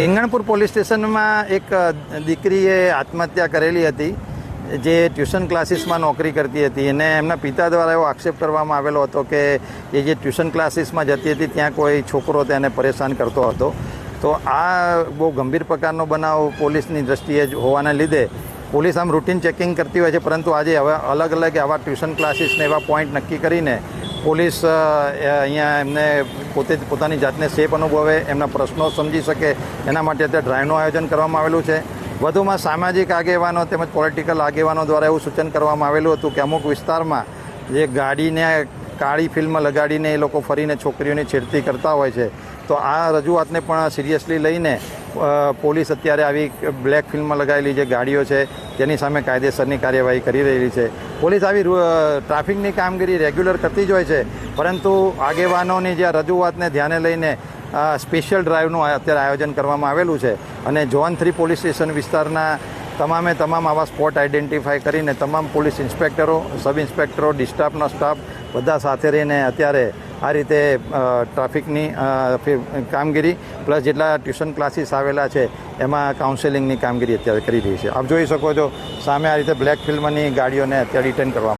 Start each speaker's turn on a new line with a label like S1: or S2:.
S1: હિંગણપુર police સ્ટેશનમાં એક દીકરીએ આત્મહત્યા કરેલી હતી, જે ટ્યુશન ક્લાસીસમાં નોકરી કરતી હતી. અને એમના પિતા દ્વારા એવો આક્ષેપ કરવામાં આવેલો હતો કે એ જે ટ્યુશન ક્લાસીસમાં જતી હતી, ત્યાં કોઈ છોકરો તેને પરેશાન કરતો હતો. તો આ બહુ ગંભીર પ્રકારનો બનાવ પોલીસની દ્રષ્ટિએ જ હોવાના લીધે પોલીસ આમ રૂટીન ચેકિંગ કરતી હોય છે, પરંતુ આજે હવે અલગ અલગ આવા ટ્યુશન ક્લાસીસને એવા પોઈન્ટ નક્કી કરીને પોલીસ અહીંયા એમને પોતે પોતાની જાતને સેફ અનુભવે, એમના પ્રશ્નો સમજી શકે, એના માટે અત્યારે ડ્રાઈવનું આયોજન કરવામાં આવેલું છે. વધુમાં સામાજિક આગેવાનો તેમજ પોલિટિકલ આગેવાનો દ્વારા એવું સૂચન કરવામાં આવેલું હતું કે અમુક વિસ્તારમાં જે ગાડીને, કાળી ફિલ્મ લગાડીને એ લોકો ફરીને છોકરીઓની છેડતી કરતા હોય છે. તો આ રજૂઆતને પણ સિરિયસલી લઈને પોલીસ અત્યારે આવી બ્લેક ફિલ્મ લગાવેલી જે ગાડીઓ છે, તેની સામે કાયદેસરની કાર્યવાહી કરી રહેલી છે. પોલીસ આવી ટ્રાફિકની કામગીરી રેગ્યુલર કરતી જ હોય છે. પરંતુ આગેવાનોની જે રજૂઆતને ધ્યાને લઈને સ્પેશિયલ ડ્રાઈવનું અત્યારે આયોજન કરવામાં આવેલું છે. અને જોન થ્રી પોલીસ સ્ટેશન વિસ્તારના તમામે તમામ આવા સ્પોટ આઈડેન્ટિફાઈ કરીને તમામ પોલીસ ઇન્સ્પેક્ટરો, સબ ઇન્સ્પેક્ટરો, ડિસ્ટાફનો સ્ટાફ બધા સાથે રહીને અત્યારે આ રીતે ટ્રાફિકની કામગીરી પ્લસ જેટલા ટ્યુશન ક્લાસીસ આવેલા છે એમાં કાઉન્સેલિંગની કામગીરી અત્યારે કરી રહી છે. આપ જોઈ શકો છો સામે આ રીતે બ્લેક ફિલ્મની ગાડીઓને અત્યારે રિટર્ન કરવામાં